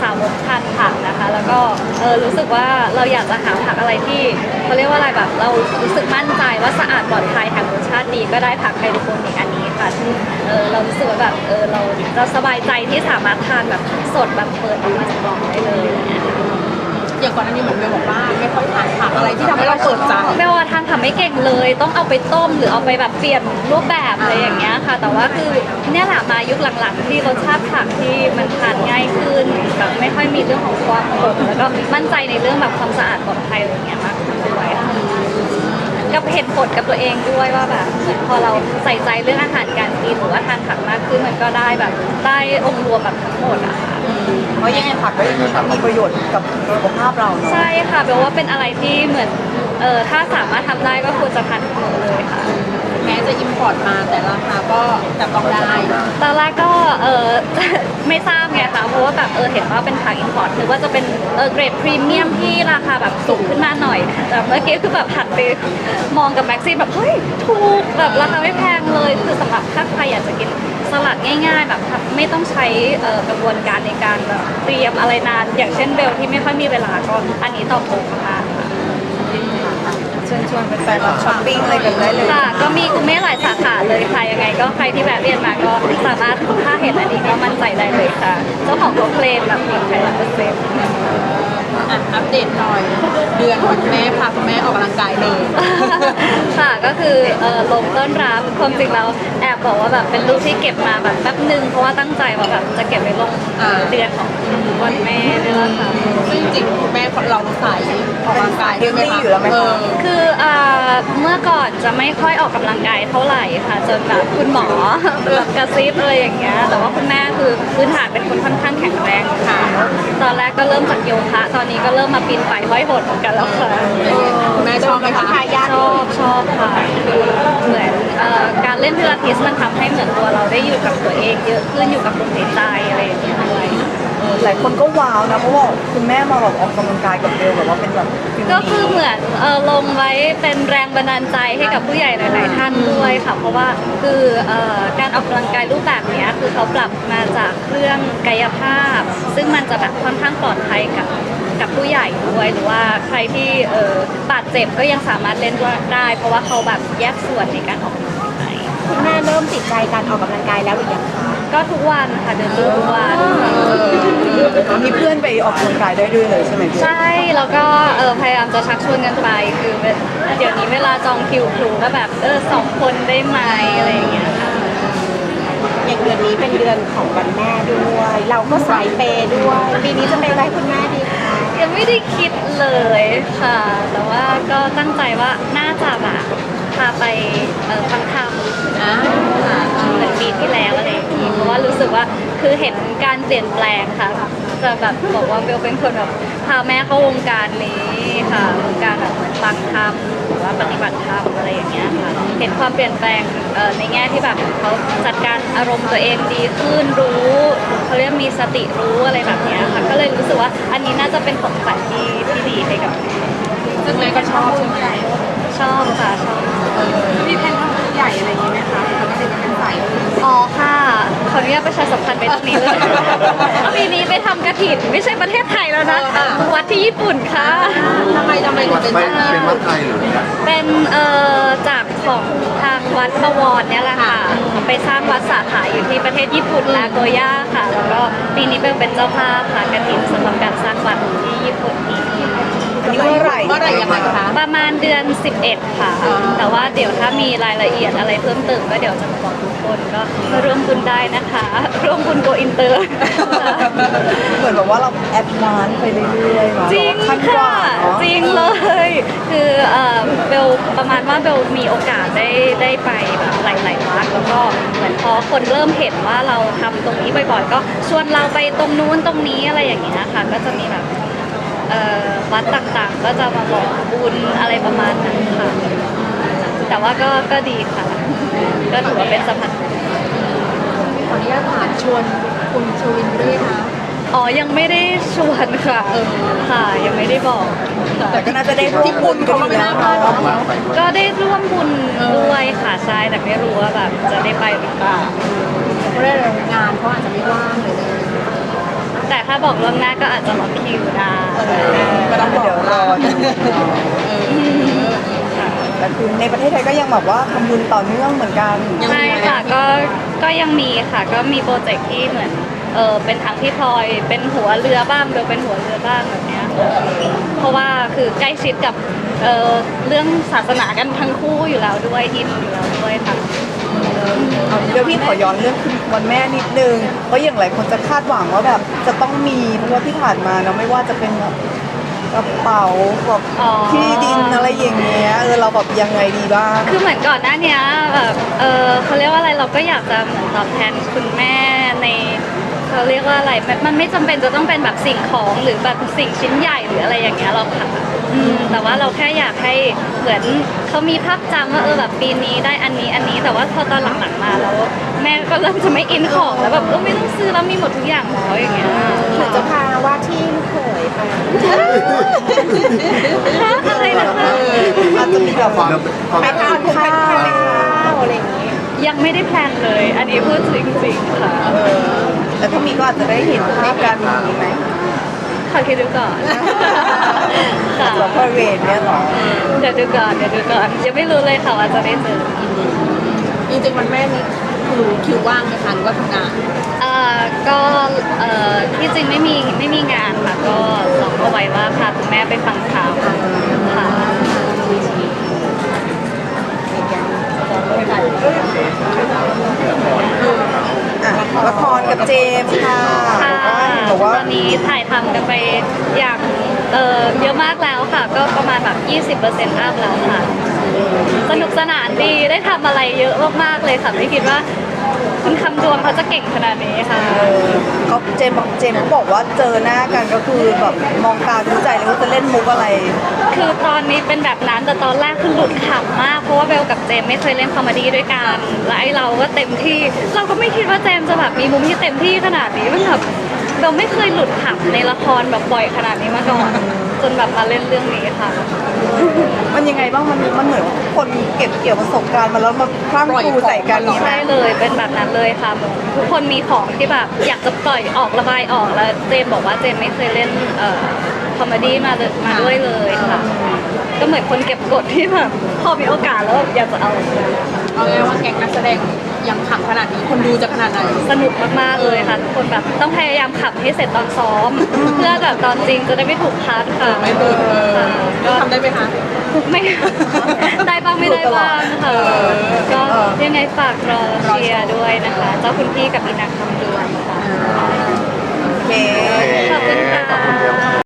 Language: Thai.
ซึ่งเป็นแบบสาวกทานผักนะคะ แล้วก็เออรู้สึกว่าเราอยากจะหาผักอะไรที่เขาเรียกว่าอะไรแบบเรารู้สึกมั่นใจว่าสะอาดปลอดภัยแถมรสชาติดีก็ได้ผักไฮโดรโปนิกอันนี้ค่ะซึ่งเออเรารู้สึกว่าแบบเออเราเราสบายใจที่สามารถทานแบบสดแบบเปิดออกมาจากกล่องได้เลยอย่างเงี้ยอย่างก่อนหน้านี้เหมือนเบลบอกว่าไม่ค่อยทานผักอะไรที่ทำให้เราเปิดใจเบลว่าทานผัก ไม่เก่งเลย ต้องเอาไปต้มหรือเอาไปแบบเปลี่ยนรูปแบบอะไรอย่างเงี้ยค่ะ แต่ว่าคือเนี่ยแหละมายุคหลังๆ ที่รสชาติผักที่มันทานง่ายขึ้นแบบไม่ค่อยมีเรื่องของความขมแล้วก็มั่นใจในเรื่องแบบความสะอาดปลอดภัยอะไรอย่างเงี้ยมากขึ้นด้วยค่ะกับเห็นผลกับตัวเองด้วยว่าแบบเหมือนพอเราใส่ใจเรื่องอาหารการกินหรือว่าทานผักมากขึ้นมันก็ได้แบบได้องค์รวมแบบทั้งหมดอะค่ะ เพราะยังไงผักก็ยังมีประโยชน์กับสุขภาพเราเนาะ ใช่ค่ะเบลว่าเป็นอะไรที่เหมือน เออถ้าสามารถทำได้ก็ควรจะทานทุกมื้อเลยค่ะ แม้จะอิมพอร์ตมาแต่ราคาก็จับต้องได้ตอนแรกก็เออ ไม่ทราบไงคะเพราะว่าแบบเออเห็นว่าเป็นผักอินพอร์ตหรือว่าจะเป็นเออเกรดพรีเมียมที่ราคาแบบสูงขึ้นมาหน่อยแต่เมื่อกี้คือแบบหันไปมองกับแม็กซี่แบบเฮ้ยถูกแบบราคาไม่แพงเลย คือสำหรับถ้าใครอยากจะกินสลัดง่าย ๆ แบบไม่ต้องใช้เอ่อกระบวนการในการแบบเตรียมอะไรนาน อย่างเช่นเบลที่ไม่ค่อยมีเวลาก็อันนี้ตอบโจทย์มากๆค่ะเชิญช วนแฟนๆมาช้อปปิ้งอะไรกันได้เลย ค่ะก็มีกูเม่หลายสาขาเลยค่ะยังไง ก็ใครที่แวะเวียนมาก็สามารถถ้าเห็นอันนี้ก็มั่นใจได้เลยค่ะ เจ้าของโปรเคลมแบบมีใครรับเปอร์เซ็นต์อะอัปเดตหน่อย เดือนวันแม่พาคุณแม่ออกกำลังกายเลยค่ะ ก็คือเออลงต้นรับความจริงแล้วแอบบอกว่าแบบเป็นรูปที่เก็บมาแบบแป๊บนึงเพราะว่าตั้งใจว่าแบบจะเก็บไว้ลงอ่าเดือนของวันแม่นี่แหละค่ะซึ่งจริงๆคุณแม่เราสายออกกำลังกายด้วยไหมคะอยู่แล้วไหมคะเออคือเอ่อเมื่อก่อนจะไม่ค่อยออกกำลังกายเท่าไหร่ค่ะจนแบบคุณหมอแบบกระซิบอะไรอย่างเงี้ยแต่ว่าคุณแม่คือพื้นฐานเป็นคนค่อนข้างแข็งแรงค่ะ ตอนแรกก็เริ่มจากโยคะตอนนี้ก็เริ่มมาปีนป่ายห้อยโหดเหมือนกันแล้วค่ะคุณแม่ชอบไหมคะชอบชอบค่ะคือเหมือนเอ่อการเล่นพิลาทิสมันทำให้เหมือนตัวเราได้อยู่กับตัวเอง เยอะขึ้นอยู่กับลมหายใจอะไรอย่างเงี้ยด้วย หลายคนก็ว้าวนะเพราะว่าคุณแม่มาแบบออกกำลังกายกับเบลแบบว่าเป็นแบบฟิลก็คือเหมือนเออลงไว้เป็นแรงบันดาลใจให้กับผู้ใหญ่หลาย ๆ ท่านด้วยค่ะ เพราะว่าคือเอ่อการออกกำลังกายรูปแบบเนี้ยคือเขาปรับมาจากเครื่องกายภาพ ซึ่งมันจะแบบค่อนข้างปลอดภัยกับ กับผู้ใหญ่ด้วยหรือว่าใครที่เออบาดเจ็บก็ยังสามารถเล่นได้ เพราะว่าเขาแบบแยกส่วนในการออกกำลังกายคุณแม่เริ่มติดใจการออกกำลังกายแล้วหรือยังคะก็ทุกวันค่ะเดินทุกวันมีเพื่อนไปออกกำลังกายได้ด้วยเลยใช่ไหมพี่ใช่แล้วก็เออพยายามจะชักชวนกันไปคือเดี๋ยวนี้เวลาจองคิวครูก็แบบเออสองคนได้ไหมอะไรอย่างเงี้ยค่ะอย่างเดือนนี้เป็นเดือนของวันแม่ด้วย เราก็สายเปย์ด้วย ปีนี้จะเป็นอะไรคุณแม่ดีคะ ยังไม่ได้คิดเลยค่ะ แต่ว่าก็ตั้งใจว่าน่าจะแบบพาไปเอ่อฟังธรรมอ่าเหมือนปีที่แล้วอะไรอย่างงี้เพราะว่ารู้สึกว่าคือเห็นการเปลี่ยนแปลงค่ะ จะแบบบอกว่าเบลเป็นคนแบบพาแม่เข้าวงการนี้ค่ะวงการแบบเหมือนฟังธรรมหรือว่าปฏิบัติธรรมอะไรอย่างเงี้ยค่ะ เห็นความเปลี่ยนแปลงเอ่อในแง่ที่แบบเขาจัดการอารมณ์ตัวเองดีขึ้นรู้ เขาเรียกมีสติรู้อะไรแบบเนี้ยค่ะ ก็เลยรู้สึกว่าอันนี้น่าจะเป็นของขวัญที่ที่ดีให้กับแม่ซึ่งแม่ก็ชอบใช่ไหมชอบค่ะชอบ มีแพลนทำบุญใหญ่อะไรอย่างงี้ไหมคะปกติมันเป็นสายบุญอ๋อค่ะ ขออนุญาตประชาสัมพันธ์ไปตรงนี้เลย ปีนี้ไปทำกระถิ่นไม่ใช่ประเทศไทยแล้วนะ วัดที่ญี่ปุ่นค่ะ ทำไมทำไมถึงเป็นไม่สายเป็นวัดไทยหรือ เป็นเอ่อจา กของทางวัดบวรเนี่ยแหละค่ะ ไปสร้างวัดสาขาอยู่ที่ประเทศญี่ปุ่นนาโกย่าค่ะ แล้วก็ปีนี้เบลเป็นเจ้าภาพค่ะกระถิ่นสำหรับการสร้างวัดที่ญี่ปุ่นอีก อันนี้เมื่อไหร่ เมื่อไหร่ยังไงคะ ประมาณเดือน 11 ค่ะ อ๋อ แต่ว่าเดี๋ยวถ้ามีรายละเอียดอะไรเพิ่มเติมก็เดี๋ยวจะมาบอกทุกคนก็มาร่วมบุญได้นะคะ ร่วมบุญโกอินเตอร์ เหมือนแบบว่าเราแอดวานซ์ไปเรื่อยๆเนาะจริงขั้นกค่ะว่าเนาะจริงเลย คือเอ่อเบลประมาณว่าเบลมีโอกาสได้ได้ไปแบบหลายๆวัดแล้วก็เหมือนพอคนเริ่มเห็นว่าเราทำตรงนี้บ่อยๆ ก็ชวนเราไปตรงนู้นตรงนี้อะไรอย่างเงี้ยค่ะ ก็จะมีแบบเอ่อ วัดต่างๆ ก็จะมาบอกบุญอะไรประมาณนั้นค่ะ แต่ว่าก็ก็ดีค่ะ ก็ถือว่าเป็นสะพานบุญขออนุญาตถามชวนคุณชวินด้วยค่ะอ๋อ ยังไม่ได้ชวนค่ะเออค่ะ ยังไม่ได้บอกค่ะแต่ก็น่าจะได้ร่วมบุญกันอยู่แล้วเนาะมาไปด้วยก็ได้ร่วมบุญด้วยค่ะใช่แต่ไม่รู้ว่าแบบจะได้ไปหรือเปล่าเพราะได้งานเขาอาจจะไม่ว่างเลยเลย แต่แต่ถ้าบอกล่วงหน้าก็อาจจะล็อกคิวได้ก็ต้องบอเดี๋ยกวรอดูแต่คือในประเทศไทยก็ยังแบบว่าทำบุญต่อเนื่องเหมือนกันใช่ค่ะก็ก็ยังมีค่ะ ก็มีโปรเจกต์ที่เหมือนเออเป็นทางพี่พลอยเป็นหัวเรือบ้างเบลเป็นหัวเรือบ้างแบบเนี้ยค่ะเพราะว่าคือใกล้ชิดกับเออเรื่องศาสนากันทั้งคู่อยู่แล้วด้วยอินอยู่แล้วด้วยค่ะ เดี๋ยวพี่ขอย้อนเรื่องคุณวันแม่นิดนึงเพราะอย่างหลายคนจะคาดหวังว่าแบบจะต้องมีเพราะว่าที่ผ่านมาเนาะไม่ว่าจะเป็นแบบกระเป๋าแบบอ๋อ ที่ดินอะไรอย่างเงี้ยเออเราแบบยังไงดีบ้าง คือเหมือนก่อนหน้าเนี้ยแบบ เออเขาเรียกว่าอะไรเราก็อยากจะเหมือนตอบแทนคุณแม่ใน เขาเรียกว่าอะไรมันมันไม่จำเป็นจะต้องเป็นแบบสิ่งของหรือแบบสิ่งชิ้นใหญ่หรืออะไรอย่างเงี้ยหรอกค่ะอืมแต่ว่าเราแค่อยากให้เหมือนเขามีภาพจำว่าเออแบบปีนี้ได้อันนี้อันนี้ แต่ว่าพอตอนหลังๆมาแล้วแม่ก็เริ่มจะไม่อินของแล้วแบบเออไม่ต้องซื้อแล้วมีหมดทุกอย่างแล้วอย่างเงี้ยหรือจะพาว่าที่ลูกเขยไปอะไรนะคะ อาจจะมีแบบว่าไปทานข้าวไปข้าวอะไรอย่างงี้ยังไม่ได้แพลนเลย อันนี้พูดจริงๆค่ะ เออ แล้วถ้ามีก็อาจจะได้เห็นภาพการอย่างนี้ไหมขอคิดดูก่อนค่ะสำหรับพระเวทเนี่ยเหรอเดี๋ยวดูก่อนเดี๋ยวดูก่อนยังไม่รู้เลยค่ะว่าจะได้เจอจริงๆมันแม่นี่คือคิวว่างไหมคะหรือว่าทำงานเอ่อก็เอ่อที่จริงไม่มีไม่มีงานค่ะก็ล็อกเอาไว้ว่าพาคุณแม่ไปฟังข่าวค่ะ อะละครกับเจมส์ค่ะค่ะบอกว่าตอนนี้ถ่ายทำกันไปอย่างเอ่อเยอะมากแล้วค่ะ ก็ประมาณแบบ 20%อัพแล้วค่ะ สนุกสนานดีได้ทำอะไรเยอะมากๆเลยค่ะ ไม่คิดว่า คุณคำดวงเขาจะเก่งขนาดนี้ค่ะเออเขาเจมส์บอกเจมส์เขาบอกว่าเจอหน้ากันก็คือแบบมองตารู้ใจเลยว่าจะเล่นมุกอะไร คือตอนนี้เป็นแบบนั้นแต่ตอนแรกคือหลุดขำมาก เพราะว่าเบลกับเจมไม่เคยเล่นคอมเมดี้ด้วยกันและไอเราก็เต็มที่ เราก็ไม่คิดว่าเจมจะแบบมีมุมที่เต็มที่ขนาดนี้มันแบบเบลไม่เคยหลุดขำในละครแบบบ่อยขนาดนี้มาก่อน จนแบบมาเล่นเรื่องนี้ค่ะ มันยังไงบ้างมันมันเหมือนคนเก็บเกี่ยวประสบการณ์มาแล้วมาพรั่งครูใส่กันนี้ไหมใช่เลยเป็นแบบนั้นเลยค่ะเหมือนทุกคนมีของที่แบบอยากจะปล่อยออกระบายออกแล้วเจมบอกว่าเจมไม่เคยเล่นเอ่อคอมเมดี้มาเลยมาด้วยเลยค่ะ ก็เหมือนคนเก็บกดที่แบบพอมีโอกาสแล้วแบบอยากจะเอาเอาไงว่าแก๊งนักแสดง ยังขับขนาดนี้คนดูจะขนาดไหนสนุกมากๆเลยค่ะทุกคนแบบต้องพยายามขับให้เสร็จตอนซ้อม เพื่อแบบตอนจริงจะได้ไม่ถูกพัดค่ะไม่เบิกเออก็ทำได้ไหมคะ ไม่ ได้บ้างไม่ได้บ้างค่ะก็ยังไงฝากรอเชียร์ด้วยนะคะ เจ้าคุณพี่กับอีนักทำดวนค่ะโอเคขอบคุณค่ะ